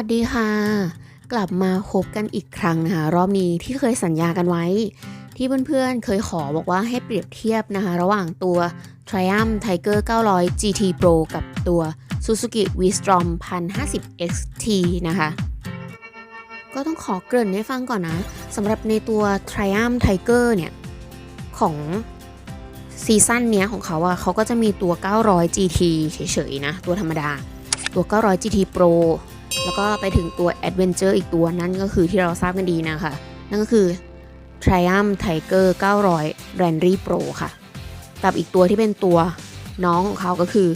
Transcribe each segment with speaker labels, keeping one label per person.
Speaker 1: สวัสดีค่ะ กลับมาพบกันอีกครั้งนะคะรอบนี้ที่เคยสัญญากันไว้ ที่เพื่อนๆเคยขอบอกว่าให้เปรียบเทียบนะคะ ระหว่างตัว Triumph Tiger 900 GT Pro กับตัว Suzuki V-Strom 1050 XT นะคะ ก็ต้องขอเกริ่นให้ฟังก่อนนะสำหรับในตัว Triumph Tiger เนี่ย ของซีซั่นเนี้ยของเขาอะเขาก็จะมีตัว 900 GT เฉยๆนะ ตัวธรรมดา ตัว 900 GT Pro แล้วก็ไปถึงตัว Adventure อีกตัวนั่นก็คือที่เราทราบกันดีนะคะ นั่นก็คือ Triumph Tiger 900 Rally Pro ค่ะ กับอีกตัวที่เป็นตัวน้องของเขาก็คือ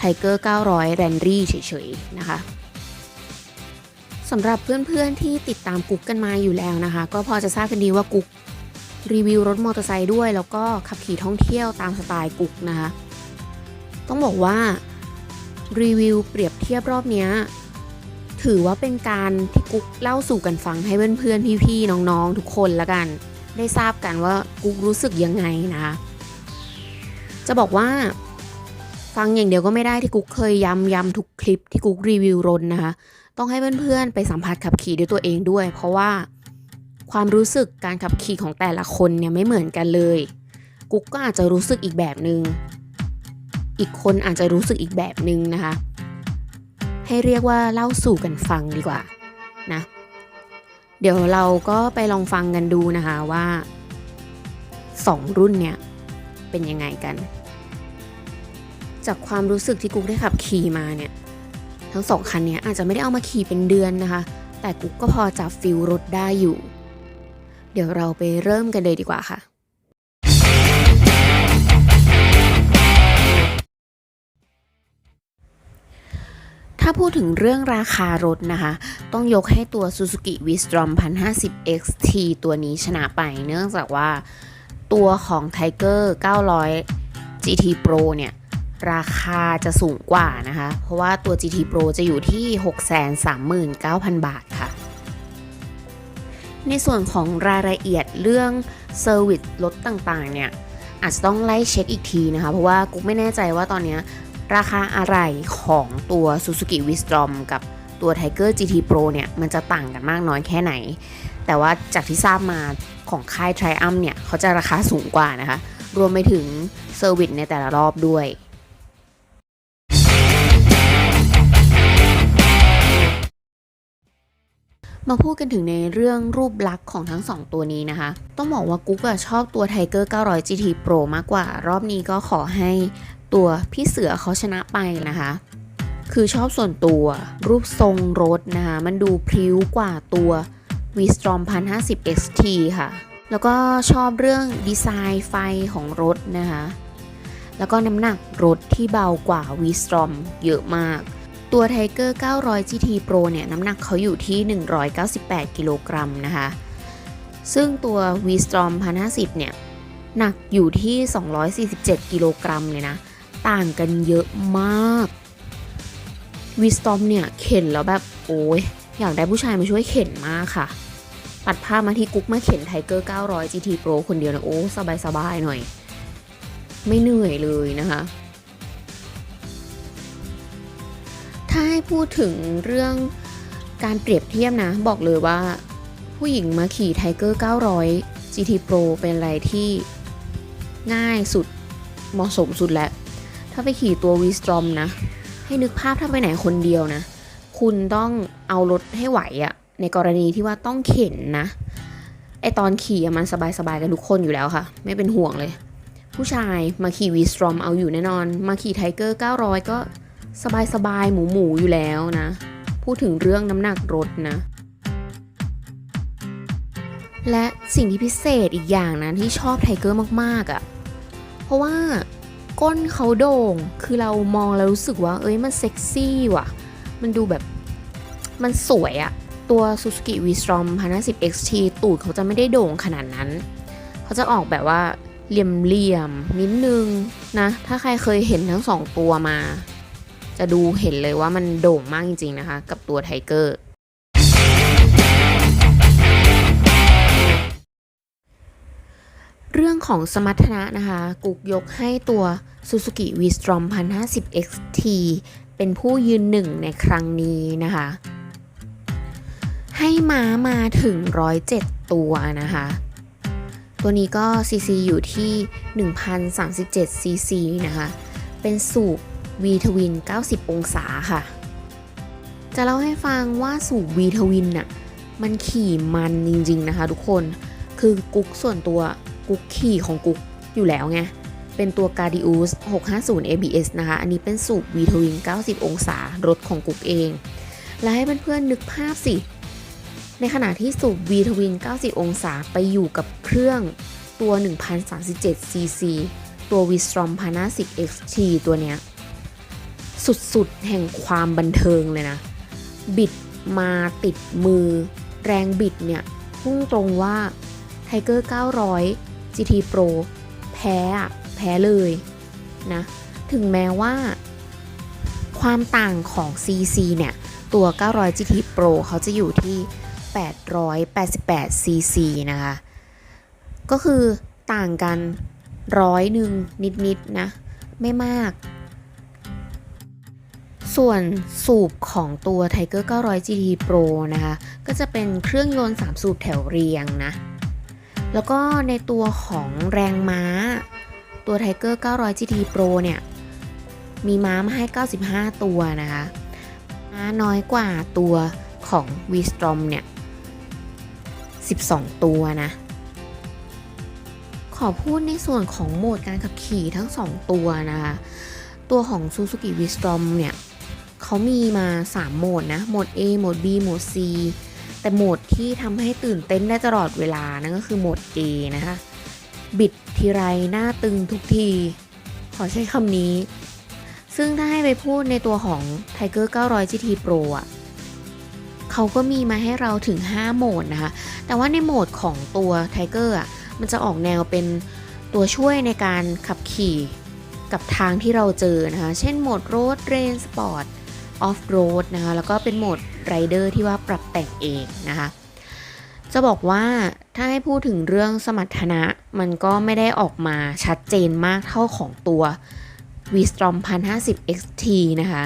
Speaker 1: Tiger 900 Rally เฉยๆนะคะสำหรับเพื่อนๆที่ติดตามกุ๊กกันมาอยู่แล้วนะคะ ก็พอจะทราบกันดีว่ากุ๊กรีวิวรถมอเตอร์ไซค์ด้วย แล้วก็ขับขี่ท่องเที่ยวตามสไตล์กุ๊กนะคะ ต้องบอกว่ารีวิวเปรียบเทียบรอบเนี้ย ถือว่าเป็นการที่กุ๊กเล่าสู่กันฟังให้เพื่อนๆพี่ๆน้องๆ ทุกคนละกัน ได้ทราบกันว่ากุ๊กรู้สึกยังไงนะคะ จะบอกว่าฟังอย่างเดียวก็ไม่ได้ที่กุ๊กเคยย้ำย้ำทุกคลิปที่กุ๊กรีวิวรถนะคะ ต้องให้เพื่อนๆไปสัมผัสขับขี่ด้วยตัวเองด้วย เพราะว่าความรู้สึกการขับขี่ของแต่ละคนเนี่ยไม่เหมือนกันเลย กุ๊กก็อาจจะรู้สึกอีกแบบหนึง่งอีกคนอาจจะรู้สึกอีกแบบหนึ่งนะคะ ให้เรียกว่าเล่าสู่กันฟังดีกว่านะ เดี๋ยวเราก็ไปลองฟังกันดูนะคะว่าสองรุ่นเนี่ยเป็นยังไงกัน จากความรู้สึกที่กุ๊กได้ขับขี่มาเนี่ย ทั้งสองคันเนี้ยอาจจะไม่ได้เอามาขี่เป็นเดือนนะคะ แต่กุ๊กก็พอจับฟิลรถได้อยู่ เดี๋ยวเราไปเริ่มกันเลยดีกว่าค่ะ ถ้าพูดถึงเรื่องราคารถนะคะ ต้องยกให้ตัว Suzuki V-Strom 1050 XT ตัวนี้ชนะไป เนื่องจากว่าตัวของ Tiger 900 GT Pro เนี่ย ราคาจะสูงกว่านะคะ เพราะว่าตัว GT Pro จะอยู่ที่ 639,000 บาทค่ะ ในส่วนของรายละเอียดเรื่องเซอร์วิสรถต่างๆ เนี่ยอาจจะต้องไล่เช็คอีกทีนะคะ เพราะว่ากุ๊กไม่แน่ใจว่าตอนนี้ ราคาอะไรของตัว Suzuki Wisdom กับตัว Tiger GT Pro เนี่ย มันจะต่างกันมากน้อยแค่ไหน แต่ว่าจากที่ทราบมาของค่าย Triumph เนี่ย เขาจะราคาสูงกว่านะคะ รวมไปถึงเซอร์วิสในแต่ละรอบด้วยมาพูดกันถึงในเรื่องรูปลักษณ์ของทั้ง 2 ตัวนี้นะคะ ต้องบอกว่ากุ๊กอะชอบตัว Tiger 900 GT Pro มากกว่า รอบนี้ก็ขอให้ ตัวพี่เสือเขาชนะไปนะคะ คือชอบส่วนตัวรูปทรงรถนะคะ มันดูพริ้วกว่าตัว V-Strom 1050 XT ค่ะ แล้วก็ชอบเรื่องดีไซน์ไฟของรถนะคะ แล้วก็น้ำหนักรถที่เบากว่า V-Strom เยอะมาก ตัว Tiger 900 GT Pro เนี่ยน้ำหนักเขาอยู่ที่ 198 กิโลกรัมนะคะ ซึ่งตัว V-Strom 1050 เนี่ยหนักอยู่ที่ 247 กิโลกรัมเลยนะ ต่างกันเยอะมาก V-Strom เนี่ยเข็นแล้วแบบโอ้ยอยากได้ผู้ชายมาช่วยเข็นมากค่ะตัดภาพมาที่กุ๊กมาเข็น Tiger 900 GT Pro คนเดียวนะโอ้สบายๆหน่อย ไม่เหนื่อยเลยนะคะ ถ้าให้พูดถึงเรื่องการเปรียบเทียบนะ บอกเลยว่า ผู้หญิงมาขี่ Tiger 900 GT Pro เป็นอะไรที่ง่ายสุดเหมาะสมสุดแล้ว ถ้าไปขี่ตัว V-Strom นะ ให้นึกภาพถ้าไปไหนคนเดียวนะ คุณต้องเอารถให้ไหวอะในกรณีที่ว่าต้องเข็นนะ ไอตอนขี่มันสบายๆกันทุกคนอยู่แล้วค่ะ ไม่เป็นห่วงเลย ผู้ชายมาขี่ V-Strom เอาอยู่แน่นอน มาขี่ Tiger 900 ก็สบายๆหมูหมูๆ อยู่แล้วนะ พูดถึงเรื่องน้ำหนักรถนะและสิ่งที่พิเศษอีกอย่างนะที่ชอบไทเกอร์มากๆอะ่ะ เพราะว่า ก้นเขาโด่ง คือเรามองแล้วรู้สึกว่า เอ้ยมันเซ็กซี่ว่ะ มันดูแบบ มันสวยอะตัว Suzuki V-Strom 150 XT ตูดเขาจะไม่ได้โด่งขนาดนั้น เขาจะออกแบบว่าเหลี่ยมๆนิดนึงนะ ถ้าใครเคยเห็นทั้งสองตัวมา จะดูเห็นเลยว่ามันโด่งมากจริงๆนะคะ กับตัวไทเกอร์ ของสมรรถนะนะคะ กุกยกให้ตัว Suzuki V-Strom 1050 XT เป็นผู้ยืนหนึ่งในครั้งนี้นะคะ ให้ม้ามาถึง 107 ตัวนะคะ ตัวนี้ก็ CC อยู่ที่ 1,037 CC นะคะ เป็นสูบ V ทวิน 90 องศาค่ะ จะเล่าให้ฟังว่าสูบ V ทวินน่ะ มันขี่มันจริงๆนะคะทุกคน คือกุ๊กส่วนตัว กุ๊กขี่ของกุ๊กอยู่แล้วไง เป็นตัว g a r d i u s 650 ABS นะคะ อันนี้เป็นสูบ V ทวิน90 องศารถของกุ๊กเอง และให้เพื่อนๆนึกภาพสิ ในขณะที่สูบ V ทวิน90 องศาไปอยู่กับเครื่องตัว 1037 cc ตัว v s t r o m p a n a s i c XT ตัวเนี้ย สุดๆ แห่งความบันเทิงเลยนะ บิดมาติดมือ แรงบิดเนี่ย พุ่งตรงว่า Tiger 900 GT Pro แพ้อะแพ้เลยนะ ถึงแม้ว่า ความต่างของ CC เนี่ย ตัว 900 GT Pro เขาจะอยู่ที่ 888 cc นะคะ ก็คือต่างกันร้อยหนึ่งนิดๆนะไม่มาก ส่วนสูบของตัว Tiger 900 GT Pro นะคะ ก็จะเป็นเครื่องยนต์ 3 สูบแถวเรียงนะ แล้วก็ในตัวของแรงม้า ตัว Tiger 900 GT Pro เนี่ย มีม้ามาให้ 95 ตัวนะคะ ม้าน้อยกว่าตัวของ v s t r o m เนี่ย 12 ตัวนะ ขอพูดในส่วนของโหมดการขับขี่ทั้ง 2 ตัวนะคะ ตัวของ Suzuki v s t r o m เนี่ยเขามีมา 3 โหมดนะ โหมด A โหมด B โหมด C แต่โหมดที่ทำให้ตื่นเต้นได้ตลอดเวลานั่นก็คือโหมด A นะคะ บิดทีไรหน้าตึงทุกที ขอใช้คำนี้ ซึ่งถ้าให้ไปพูดในตัวของ Tiger 900 GT Pro อะเขาก็มีมาให้เราถึง 5 โหมดนะคะ แต่ว่าในโหมดของตัว Tiger อะมันจะออกแนวเป็นตัวช่วยในการขับขี่กับทางที่เราเจอนะคะ เช่นโหมด Road Rain Sport Off Road นะคะ แล้วก็เป็นโหมด Rider ที่ว่าปรับแต่งเองนะคะ จะบอกว่าถ้าให้พูดถึงเรื่องสมรรถนะมันก็ไม่ได้ออกมาชัดเจนมากเท่าของตัว v s t r o m 1050 XT นะคะ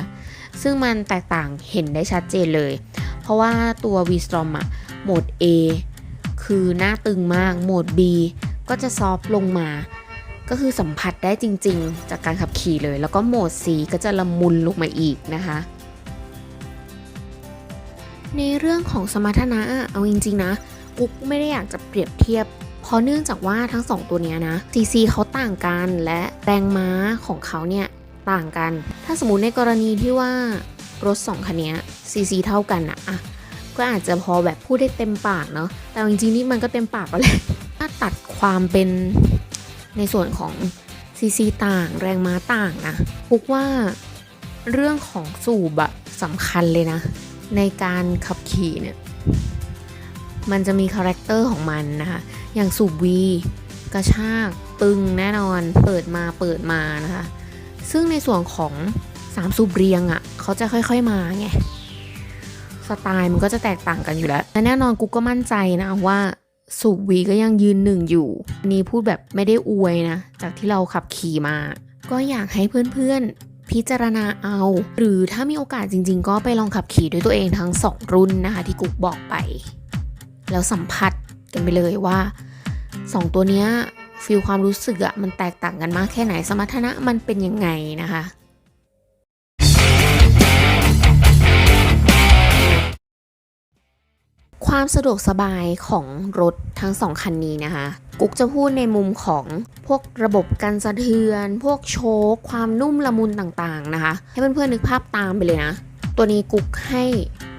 Speaker 1: ซึ่งมันแตกต่างเห็นได้ชัดเจนเลย เพราะว่าตัว v s t r o m อะโหมด A คือหน้าตึงมาก โหมด B ก็จะซอฟต์ลงมา ก็คือสัมผัสได้จริง ๆ จากการขับขี่เลย แล้วก็โหมด C ก็จะละมุนลงมาอีกนะคะ ในเรื่องของสมรรถนะเอาจริงๆนะกุ๊กไม่ได้อยากจะเปรียบเทียบ เพราะเนื่องจากว่าทั้งสองตัวเนี้ยนะ CC เขาต่างกันและแรงม้าของเขาเนี่ยต่างกัน ถ้าสมมติในกรณีที่ว่ารถสองคันเนี้ย CC เท่ากันอะอะก็อาจจะพอแบบพูดได้เต็มปากเนาะแต่จริงๆนี่มันก็เต็มปากแล้วแหละถ้าตัดความเป็นในส่วนของ CC ต่างแรงม้าต่างนะพุกว่าเรื่องของสูบอะสำคัญเลยนะ ในการขับขี่เนี่ยมันจะมีคาแรคเตอร์ของมันนะคะ อย่างสูบวีกระชากตึงแน่นอนเปิดมาเปิดมานะคะ ซึ่งในส่วนของ3สูบเรียงอะ่ะเขาจะค่อยๆมาไงสไตล์มันก็จะแตกต่างกันอยู่แล้วและแน่นอนกูก็มั่นใจนะว่าสูบวีก็ยังยืนหนึ่งอยู่อันนี้พูดแบบไม่ได้อวยนะ จากที่เราขับขี่มา ก็อยากให้เพื่อนๆ พิจารณาเอา หรือถ้ามีโอกาสจริง ๆ ก็ไปลองขับขี่ด้วยตัวเองทั้ง 2 รุ่นนะคะที่กุ๊กบอกไป แล้วสัมผัสกันไปเลยว่า 2 ตัวเนี้ยฟีลความรู้สึกอะมันแตกต่างกันมากแค่ไหนสมรรถนะมันเป็นยังไงนะคะความสะดวกสบายของรถทั้งสองคันนี้นะคะ กุ๊กจะพูดในมุมของพวกระบบกันสะเทือน พวกโชคความนุ่มละมุนต่างๆนะคะ ให้เพื่อนๆนึกภาพตามไปเลยนะ ตัวนี้กุ๊กให้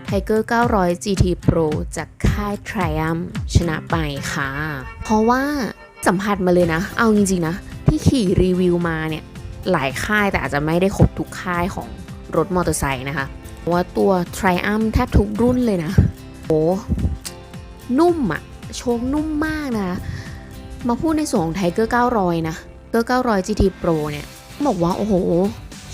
Speaker 1: Tiger 900 GT Pro จากค่าย Triumph ชนะไปค่ะ เพราะว่าสัมผัสมาเลยนะ เอาจริงๆนะ ที่ขี่รีวิวมาเนี่ย หลายค่ายแต่อาจจะไม่ได้ครบทุกค่ายของรถมอเตอร์ไซค์นะคะเพราะว่าตัว Triumph แทบทุกรุ่นเลยนะ โอ้นุ่มอะโชคนุ่มมากนะ มาพูดในส่วนของ Tiger 900 นะ Tiger 900 GT Pro เนี่ยบอกว่า โอ้โห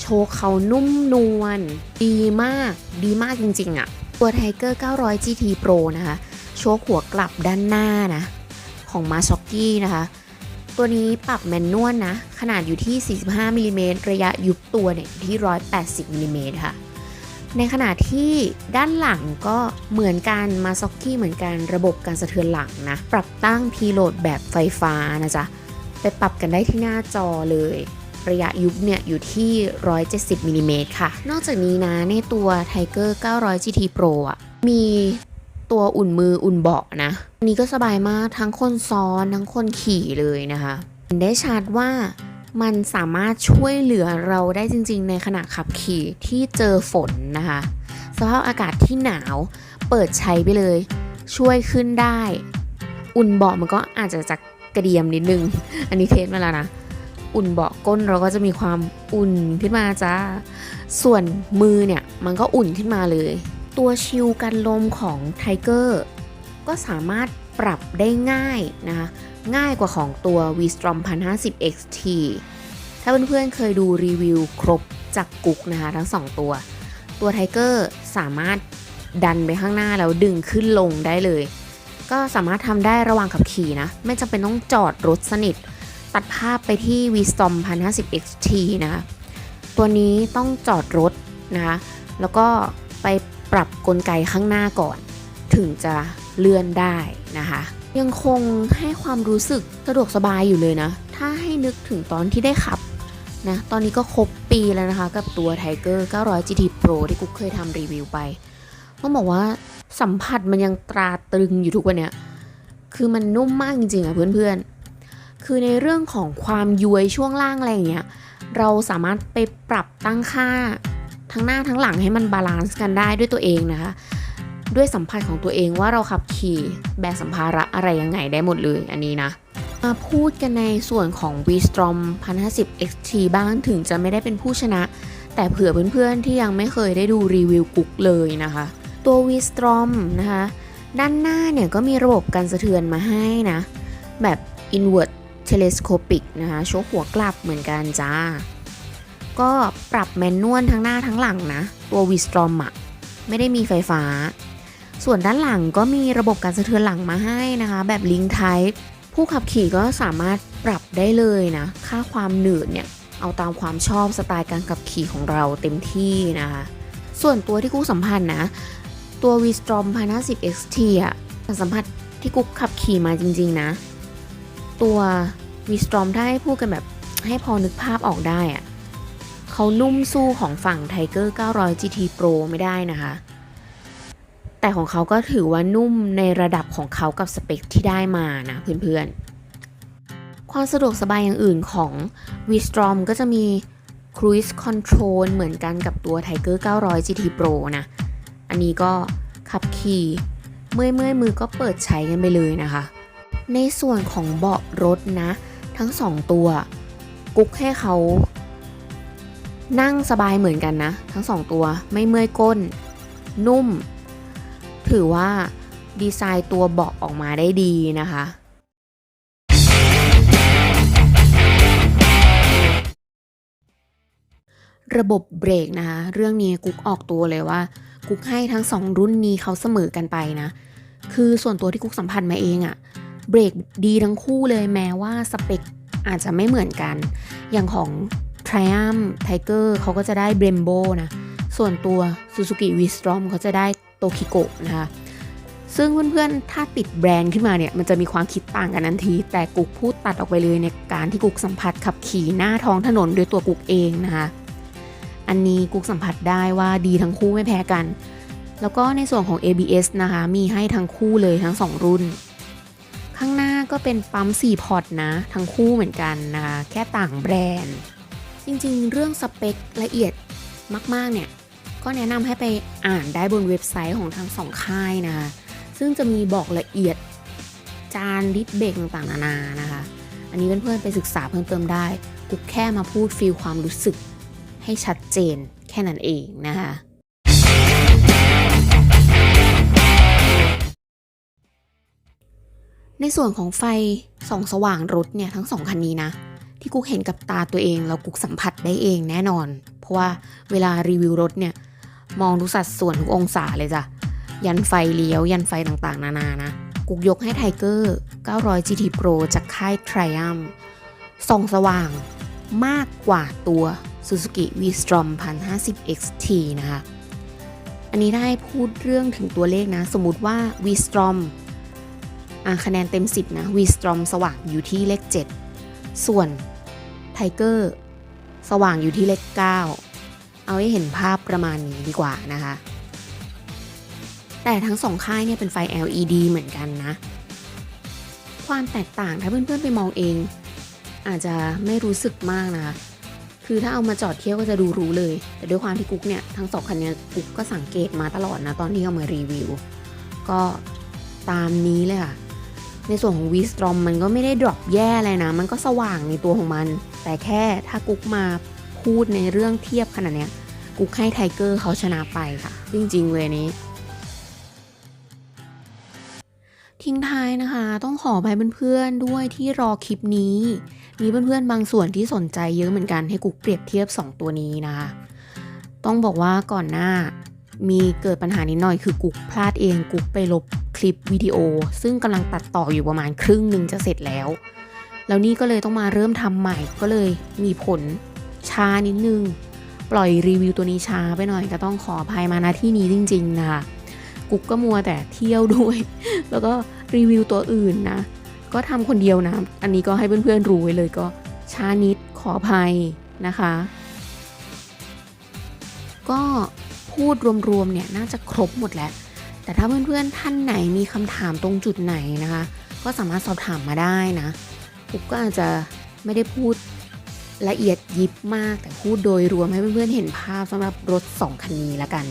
Speaker 1: โชคเขานุ่มนวลดีมาก ดีมากจริงๆอะตัว Tiger 900 GT Pro นะคะ โชคหัวกลับด้านหน้านะ ของมาช็อกกี้นะคะ ตัวนี้ปรับแมนนวลนะ ขนาดอยู่ที่ 45มิลิเมตรระยะยุบตัวเนี่ยที่ 180มิลิเมตรค่ะ ในขณะที่ด้านหลังก็เหมือนกันมาซ็อกกี้เหมือนกันระบบการสะเทือนหลังนะ ปรับตั้งพีโหลดแบบไฟฟ้านะจ๊ะ ไปปรับกันได้ที่หน้าจอเลย ระยะยุบเนี่ยอยู่ที่ 170มิลลิเมตรค่ะ นอกจากนี้นะในตัว Tiger 900 GT Pro อะ มีตัวอุ่นมืออุ่นเบาะนะ อันนี้ก็สบายมากทั้งคนซ้อนทั้งคนขี่เลยนะคะเห็นได้ชัดว่า มันสามารถช่วยเหลือเราได้จริง ๆ ในขณะขับขี่ที่เจอฝนนะคะสภาพอากาศที่หนาวเปิดใช้ไปเลย ช่วยขึ้นได้ อุ่นเบาะมันก็อาจจะจากกระเดียมนิดนึง อันนี้เทสมาแล้วนะ อุ่นเบาะก้นเราก็จะมีความอุ่นขึ้นมาจ้า ส่วนมือเนี่ยมันก็อุ่นขึ้นมาเลย ตัวชิลกันลมของไทเกอร์ก็สามารถ ปรับได้ง่ายนะคะง่ายกว่าของตัว v s t r o m 1050 XT ถ้าเพื่อนๆเคยดูรีวิวครบจากกุ๊กนะคะทั้ง 2 ตัว ตัวไทเกอร์สามารถดันไปข้างหน้าแล้วดึงขึ้นลงได้เลย ก็สามารถทำได้ระหว่างขับขี่นะ ไม่จำเป็นต้องจอดรถสนิท ตัดภาพไปที่ v s t o m 1050 XT นะคะตัวนี้ต้องจอดรถนะคะแล้วก็ไปปรับกลไกข้างหน้าก่อน ถึงจะ เลื่อนได้นะคะ ยังคงให้ความรู้สึกสะดวกสบายอยู่เลยนะ ถ้าให้นึกถึงตอนที่ได้ขับนะตอนนี้ก็ครบปีแล้วนะคะ กับตัว Tiger 900 GT Pro ที่กุ๊กเคยทำรีวิวไป ต้องบอกว่าสัมผัสมันยังตราตรึงอยู่ทุกวันเนี้ยคือมันนุ่มมากจริงๆอะเพื่อนๆ คือในเรื่องของความย้วยช่วงล่างอะไรอย่างเงี้ย เราสามารถไปปรับตั้งค่าทั้งหน้าทั้งหลังให้มันบาลานซ์กันได้ด้วยตัวเองนะคะ ด้วยสัมผัสของตัวเองว่าเราขับขี่แบกสัมภาระอะไรยังไงได้หมดเลยอันนี้นะ มาพูดกันในส่วนของ v s t r o m 1050 XT บ้างถึงจะไม่ได้เป็นผู้ชนะ แต่เผื่อเพื่อนๆที่ยังไม่เคยได้ดูรีวิวกุ๊กเลยนะคะ ตัว v s t r o m นะคะด้านหน้าเนี่ยก็มีระบบการสะเทือนมาให้นะ แบบ inward telescopic นะคะโชกหัวกลับเหมือนกันจ้า ก็ปรับแมนนวลทั้งหน้าทั้งหลังนะ ตัว v s t r o m อะไม่ได้มีไฟฟ้า ส่วนด้านหลังก็มีระบบการสะเทือนหลังมาให้นะคะ แบบ Link Type ผู้ขับขี่ก็สามารถปรับได้เลยนะ ค่าความหนืดเนี่ย เอาตามความชอบสไตล์การขับขี่ของเราเต็มที่นะคะ ส่วนตัวที่กู้สัมพันธ์นะ ตัว v s t r o m 1050 XT อะสัมผัสที่กุ๊กขับขี่มาจริงๆนะ ตัว v s t r o m ถ้าให้พูดกันแบบให้พอนึกภาพออกได้อะเขานุ่มสู้ของฝั่ง Tiger 900 GT Pro ไม่ได้นะคะ แต่ของเขาก็ถือว่านุ่มในระดับของเขากับสเปคที่ได้มานะเพื่อนๆ ความสะดวกสบายอย่างอื่นของ v s t r o m ก็จะมี Cruise Control เหมือนกันกับตัว Tiger 900 GT Pro นะ อันนี้ก็ขับขี่เมื่อยเมื่อยมือก็เปิดใช้กันไปเลยนะคะ ในส่วนของเบาะรถนะ ทั้งสองตัว กุ๊กให้เขา นั่งสบายเหมือนกันนะ ทั้งสองตัวไม่เมื่อยก้น นุ่ม ถือว่าดีไซน์ตัวเบาะออกมาได้ดีนะคะระบบเบรกนะคะเรื่องนี้กุ๊กออกตัวเลยว่า กุ๊กให้ทั้งสองรุ่นนี้เขาเสมอกันไปนะ คือส่วนตัวที่กุ๊กสัมผัสมาเองอะเบรกดีทั้งคู่เลยแม้ว่าสเปคอาจจะไม่เหมือนกัน อย่างของ Triumph Tiger เขาก็จะได้ Brembo นะ ส่วนตัว Suzuki V-Strom เขาจะได้ Tokico นะคะซึ่งเพื่อนๆ ถ้าติดแบรนด์ขึ้นมาเนี่ย มันจะมีความคิดต่างกันทันที แต่กุ๊กพูดตัดออกไปเลยในการที่กุ๊กสัมผัสขับขี่หน้าท้องถนนด้วยตัวกุ๊กเองนะคะ อันนี้กุ๊กสัมผัสได้ว่าดีทั้งคู่ไม่แพ้กัน แล้วก็ในส่วนของ ABS นะคะ มีให้ทั้งคู่เลยทั้ง 2 รุ่น ข้างหน้าก็เป็นปั๊ม 4 พอร์ตนะ ทั้งคู่เหมือนกันนะคะ แค่ต่างแบรนด์ จริงๆ เรื่องสเปคละเอียดมากๆเนี่ย ก็แนะนำให้ไปอ่านได้บนเว็บไซต์ของทั้งสองค่ายนะคะซึ่งจะมีบอกละเอียดจานดิสเบกต่างๆนานานะคะ อันนี้เพื่อนๆไปศึกษาเพิ่มเติมได้กุ๊กแค่มาพูดฟีลความรู้สึกให้ชัดเจนแค่นั้นเองนะคะในส่วนของไฟส่องสว่างรถเนี่ยทั้งสองคันนี้นะ ที่กุ๊กเห็นกับตาตัวเองแล้วกุ๊กสัมผัสได้เองแน่นอน เพราะว่าเวลารีวิวรถเนี่ย มองทุกสัดส่วนทุกองศาเลยจ้ะ ยันไฟเลี้ยว ยันไฟต่างๆ นานานะ กุกยกให้ไทเกอร์900 GT Pro จากค่าย Triumph ส่องสว่างมากกว่าตัว Suzuki V-Strom 1050 XT นะคะ อันนี้ได้พูดเรื่องถึงตัวเลขนะ สมมติว่า v s t r o m อะคะแนนเต็ม 10 นะ v s t r o m สว่างอยู่ที่เลข 7 ส่วน Tiger สว่างอยู่ที่เลข 9 เอาให้เห็นภาพประมาณนี้ดีกว่านะคะ แต่ทั้งสองค่ายเนี่ยเป็นไฟ LED เหมือนกันนะ ความแตกต่างถ้าเพื่อนๆไปมองเอง อาจจะไม่รู้สึกมากนะคะคือถ้าเอามาจอดเทียบก็จะดูรู้เลย แต่ด้วยความที่กุ๊กเนี่ยทั้งสองคันเนี้ยกุ๊กก็สังเกตมาตลอดนะตอนที่เอามารีวิว ก็ตามนี้เลยค่ะ ในส่วนของ v s t r o m มันก็ไม่ได้ดรอปแย่เลยนะ มันก็สว่างในตัวของมัน แต่แค่ถ้ากุ๊กมา พูดในเรื่องเทียบขนาดเนี้ยกุ๊กให้ไทเกอร์เขาชนะไปค่ะ จริง ๆ เลยนนี้ ทิ้งท้ายนะคะ ต้องขอไปเพื่อนๆด้วยที่รอคลิปนี้ มีเพื่อนๆบางส่วนที่สนใจเยอะเหมือนกันให้กุ๊กเปรียบเทียบ 2 ตัวนี้นะคะ ต้องบอกว่าก่อนหน้ามีเกิดปัญหานิดหน่อยคือกุ๊กพลาดเองกุ๊กไปลบคลิปวิดีโอ ซึ่งกำลังตัดต่ออยู่ประมาณครึ่งหนึ่งจะเสร็จแล้ว แล้วนี่ก็เลยต้องมาเริ่มทำใหม่ก็เลยมีผล ช้านิดนึง ปล่อยรีวิวตัวนี้ช้าไปหน่อยก็ต้องขออภัยมาณที่นี้จริงๆนะคะกุ๊กก็มัวแต่เที่ยวด้วย แล้วก็รีวิวตัวอื่นนะ ก็ทำคนเดียวนะ อันนี้ก็ให้เพื่อนๆรู้ไว้เลยก็ช้านิดขออภัยนะคะ ก็พูดรวมๆเนี่ยน่าจะครบหมดแล้ว แต่ถ้าเพื่อนๆท่านไหนมีคำถามตรงจุดไหนนะคะ ก็สามารถสอบถามมาได้นะปุ๊กก็อาจจะไม่ได้พูด ละเอียดยิบมากแต่พูดโดยรวมให้เพื่อนๆเห็นภาพสำหรับรถ 2 คันนี้ละกัน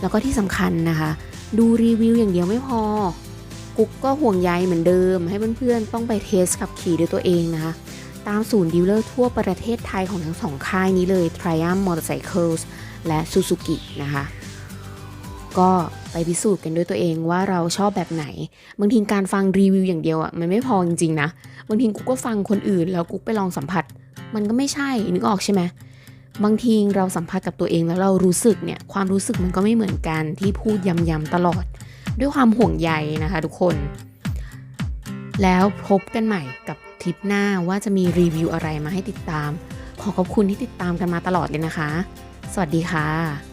Speaker 1: แล้วก็ที่สำคัญนะคะ ดูรีวิวอย่างเดียวไม่พอ กุ๊กก็ห่วงใยเหมือนเดิม ให้เพื่อนๆต้องไปเทสขับขี่ด้วยตัวเองนะคะ ตามศูนย์ดีลเลอร์ทั่วประเทศไทยของทั้งสองค่ายนี้เลย Triumph Motorcycles และ Suzuki นะคะก็ไปพิสูจน์กันด้วยตัวเองว่าเราชอบแบบไหน บางทีการฟังรีวิวอย่างเดียวอะมันไม่พอจริงๆนะ บางทีกุ๊กก็ฟังคนอื่นแล้วกุ๊กไปลองสัมผัส มันก็ไม่ใช่นึกออกใช่ไหมบางทีเราสัมผัสกับตัวเองแล้วเรารู้สึกเนี่ยความรู้สึกมันก็ไม่เหมือนกันที่พูดย้ำๆตลอด ด้วยความห่วงใยนะคะทุกคน แล้วพบกันใหม่กับคลิปหน้าว่าจะมีรีวิวอะไรมาให้ติดตาม ขอขอบคุณที่ติดตามกันมาตลอดเลยนะคะ สวัสดีค่ะ